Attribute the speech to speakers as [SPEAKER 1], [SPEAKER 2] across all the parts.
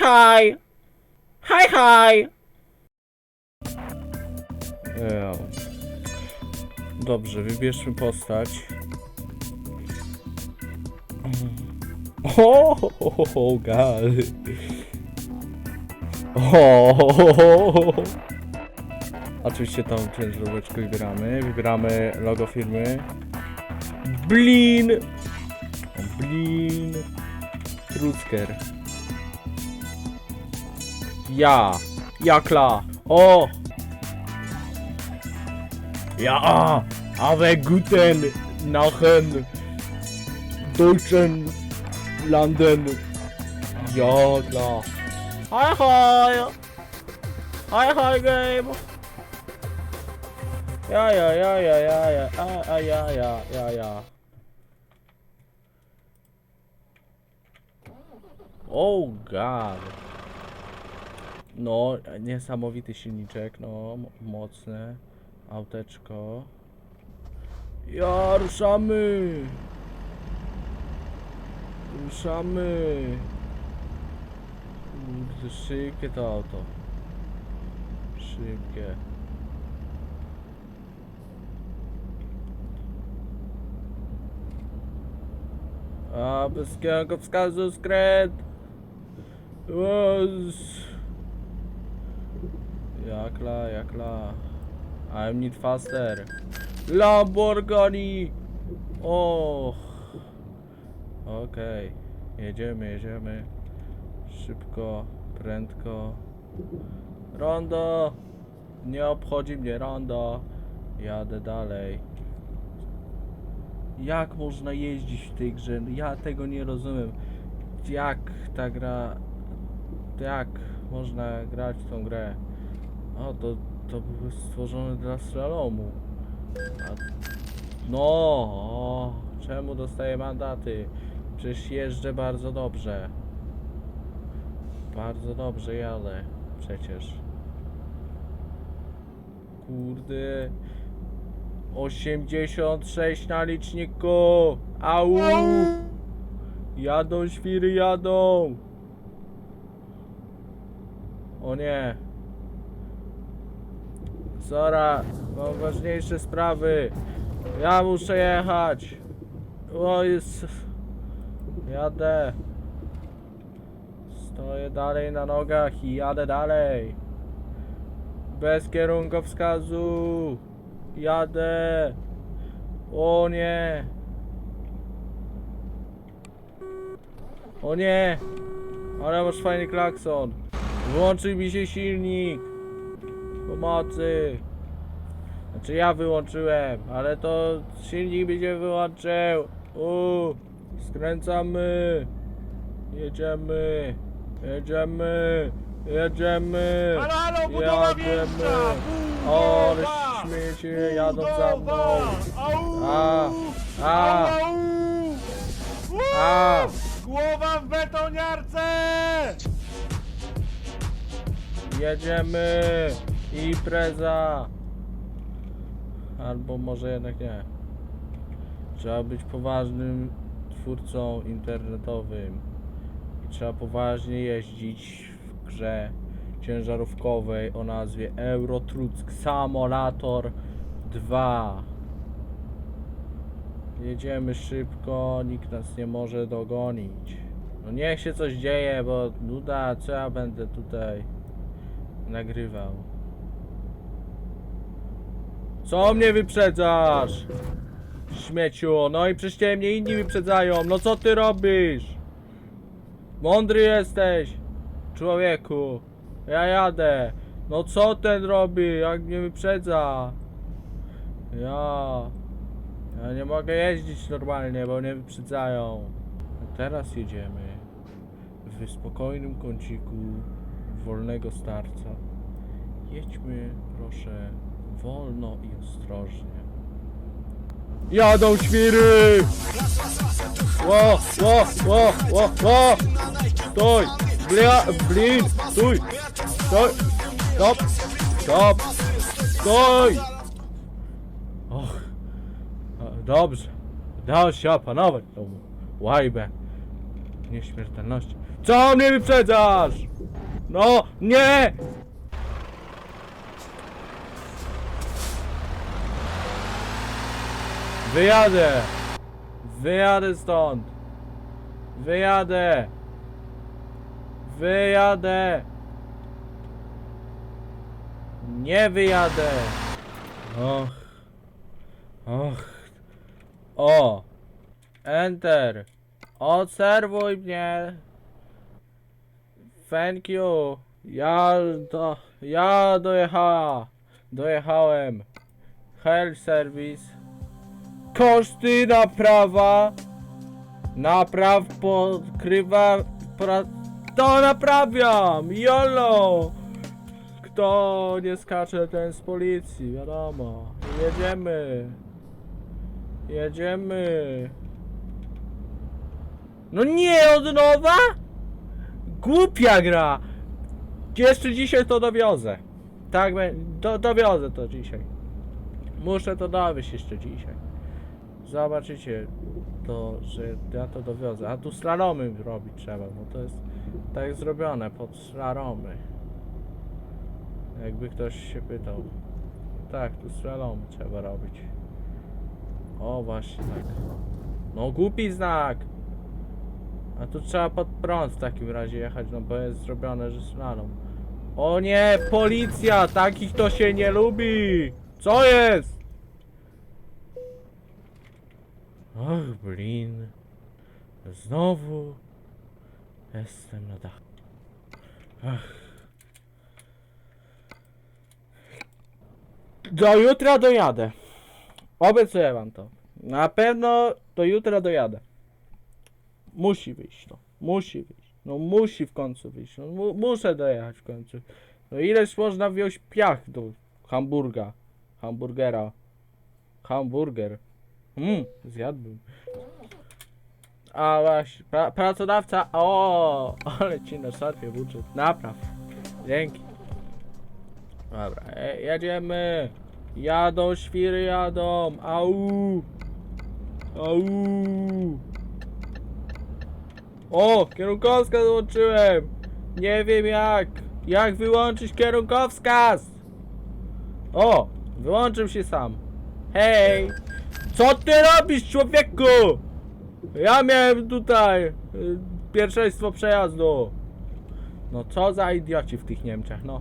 [SPEAKER 1] haj! Haj, haj! Eee. Dobrze, wybierzmy postać. O, oh, oh, god. O, Oczywiście tą ciężaróweczkę wybieramy. Wybieramy logo firmy. Blin! Blin. Trucker. Ja. Jakla. O! Ja! Aber guten Nachen. Deutschen Landen. Ja, klar. Hi, hi. Hi, hi, Game. Ja, ja, ja, ja, ja, ja, a, a, ja, ja, ja, ja. Oh god. No, niesamowity silniczek, no, mo- mocne. Auteczko. Ja, ruszamy! Ruszamy! Szybkie to auto. Szybkie. A, bez kierunkowskazu skręt! Łaz. Jakla, jakla. I need faster. Lamborghini! Och. Okej. Jedziemy, jedziemy. Szybko, prędko. Rondo! Nie obchodzi mnie rondo. Jadę dalej. Jak można jeździć w tej grze? Ja tego nie rozumiem. Jak ta gra... Jak można grać w tą grę? O, to, to były stworzone dla slalomu. A... No, o, czemu dostaję mandaty? Przecież jeżdżę bardzo dobrze. Bardzo dobrze jadę. Przecież. Kurde. 86 na liczniku. Au! Jadą świry, jadą. O nie. Sora, mam ważniejsze sprawy. Ja muszę jechać. O jest. Jadę. Stoję dalej na nogach i jadę dalej. Bez kierunkowskazu. Jadę. O nie. O nie. Ale masz fajny klakson. Wyłączył mi się silnik. Pomocy. Znaczy ja wyłączyłem, ale to silnik się wyłączył. U, skręcamy. Jedziemy. Jedziemy. Jedziemy.
[SPEAKER 2] Halo, halo, budowa wjeżdża!
[SPEAKER 1] O, ale śmiecie jadą za mną.
[SPEAKER 2] Au!
[SPEAKER 1] A, a.
[SPEAKER 2] Au!
[SPEAKER 1] A.
[SPEAKER 2] Głowa w betoniarce!
[SPEAKER 1] Jedziemy. Impreza. Albo może jednak nie. Trzeba być poważnym twórcą internetowym. I trzeba poważnie jeździć w grze ciężarówkowej o nazwie Eurotruck Samolator 2. Jedziemy szybko, nikt nas nie może dogonić. No niech się coś dzieje, bo nuda, co ja będę tutaj nagrywał. Co mnie wyprzedzasz? Śmieciu, no i przecież mnie inni wyprzedzają, no co ty robisz? Mądry jesteś, człowieku. Ja jadę. No co ten robi, jak mnie wyprzedza? Ja... Ja nie mogę jeździć normalnie, bo mnie wyprzedzają. A teraz jedziemy w spokojnym kąciku wolnego starca. Jedźmy, proszę, wolno i ostrożnie. Jadą świry! Ło, ło, ło, ło, ło! Stój! Blia, blin! Stój! Stój! Stop! Stop! Stój! Och, a, dobrze. Udało się opanować tą łajbę nieśmiertelności. Co mnie wyprzedzasz? No, nie! Wyjadę! Wyjadę stąd! Wyjadę! Wyjadę! Nie wyjadę! Och. Och. O! Enter! Obserwuj mnie! Thank you! Ja do... Ja dojechała! Dojechałem! Health service. Koszty naprawa! Napraw pokrywa... Pra... To naprawiam! YOLO! Kto nie skacze, ten z policji, wiadomo. Jedziemy. Jedziemy. No nie, od nowa? Głupia gra! Jeszcze dzisiaj to dowiozę. Tak, do, dowiozę to dzisiaj. Muszę to dowieść jeszcze dzisiaj. Zobaczycie to, że ja to dowiozę. A tu slalomy robić trzeba, bo to jest tak zrobione pod slalomy. Jakby ktoś się pytał. Tak, tu slalomy trzeba robić. O, właśnie tak. No głupi znak! A tu trzeba pod prąd w takim razie jechać, no bo jest zrobione, że slalom. O nie, policja! Takich to się nie lubi! Co jest? Och, blin. Znowu jestem na dachu. Ach. Do jutra dojadę. Obiecuję wam to. Na pewno do jutra dojadę. Musi wyjść to. Musi wyjść. No musi w końcu wyjść. No, mu, muszę dojechać w końcu. No ileż można wziąć piach do Hamburga. Hamburgera. Hamburger. Mmm, zjadłbym. A właśnie, pra, pracodawca, o, ale ci na szarpie włóczy. Napraw. Dzięki. Dobra, e, jedziemy. Jadą, świry jadą. Au. Au. O, kierunkowskaz wyłączyłem. Nie wiem jak. Jak wyłączyć kierunkowskaz? O, wyłączył się sam. Hej. Co ty robisz, człowieku? Ja miałem tutaj y, pierwszeństwo przejazdu. No co za idioci w tych Niemczech, no.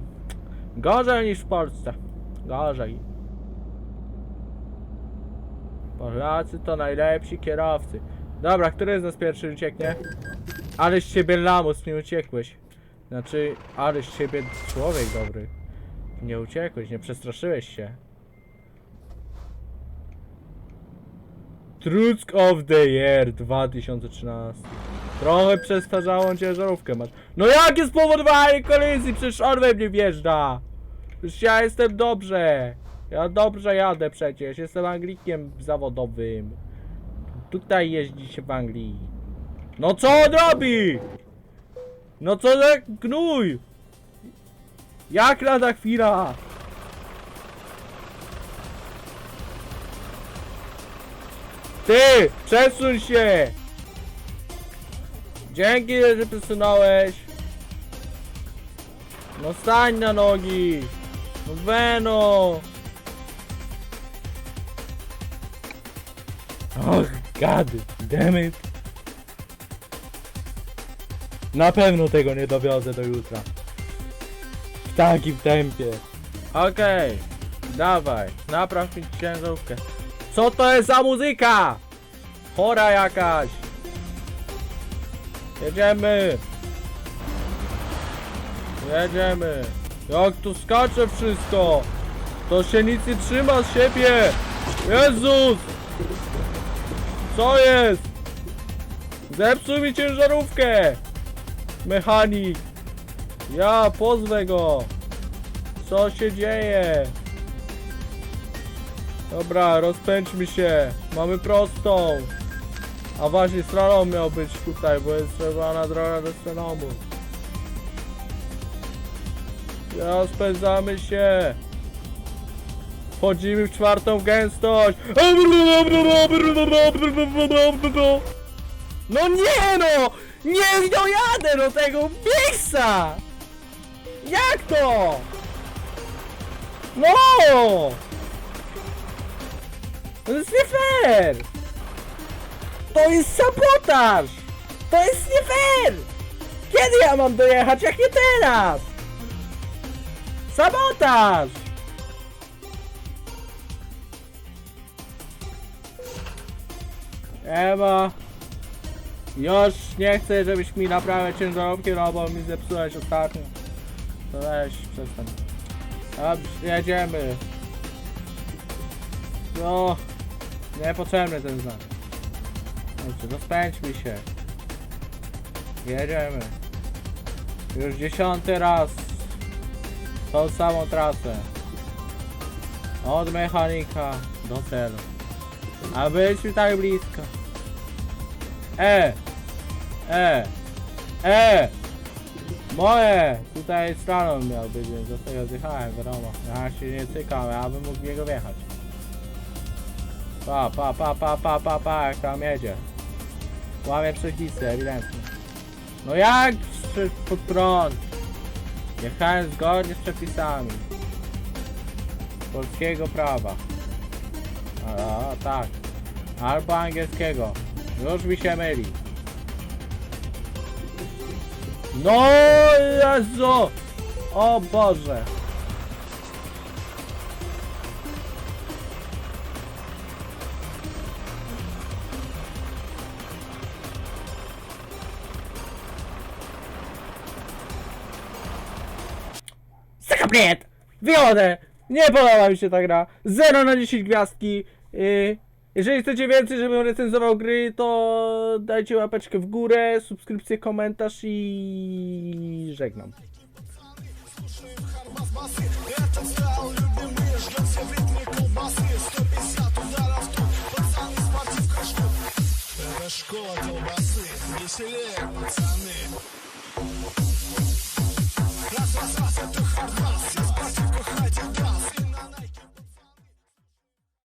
[SPEAKER 1] Gorzej niż w Polsce. Gorzej. Polacy to najlepsi kierowcy. Dobra, który z nas pierwszy ucieknie? Ale z ciebie lamus nie uciekłeś. Znaczy, ale z ciebie człowiek dobry. Nie uciekłeś, nie przestraszyłeś się. Truck of the Year 2013. Trochę przestarzałą ciężarówkę masz. No jakie spowodowanie kolizji? Przecież on we mnie wjeżdża. Przecież ja jestem dobrze. Ja dobrze jadę przecież. Jestem Anglikiem zawodowym. Tutaj jeździ się w Anglii. No co on robi? No co za gnój? Jak lada chwila? Ty! Przesuń się! Dzięki, że przesunąłeś. No stań na nogi! No Veno! Och, god damn it! Na pewno tego nie dowiozę do jutra. W takim tempie. Okej, dawaj, napraw mi ciężarówkę. Co to jest za muzyka? Chora jakaś. Jedziemy. Jedziemy. Jak tu skacze wszystko. To się nic nie trzyma z siebie. Jezus. Co jest? Zepsuł mi ciężarówkę. Mechanik. Ja pozwę go. Co się dzieje? Dobra, rozpędźmy się. Mamy prostą. A właśnie slalom miał być tutaj, bo jest zrobiona droga do slalomu. Rozpędzamy się. Wchodzimy w czwartą gęstość. No nie no! Nie dojadę do tego miejsca! Jak to? No! To jest nie fair! To jest sabotaż! To jest nie fair! Kiedy ja mam dojechać, jak nie teraz? Sabotaż! Ewa, już nie chcę, żebyś mi naprawiał ciężarówki, no bo mi zepsułeś ostatnio. To weź, przestań. Dobrze, jedziemy. No, niepotrzebny ten znak. Dobrze, rozpędźmy się. Jedziemy. Już dziesiąty raz. Tą samą trasę. Od mechanika do celu. A byliśmy tak blisko. E! E! E! Moje! Tutaj stroną miał być, więc do tego zjechałem, wiadomo. Ja się nie cykam, ja bym mógł w niego wjechać. Pa, pa, pa, pa, pa, pa, pa, jak tam jedzie. Łamie przepisy, ewidentnie. No jak pod prąd? Jechałem zgodnie z przepisami. Polskiego prawa. A, a tak. Albo angielskiego. Już mi się myli. No Jezu! O Boże! Zakapniet! Wiodę! Nie podoba mi się ta gra. 0 na 10 gwiazdki. Yy, jeżeli chcecie więcej, żebym recenzował gry, to dajcie łapeczkę w górę, subskrypcję, komentarz i żegnam.
[SPEAKER 3] Это школа колбасы, веселее, пацаны.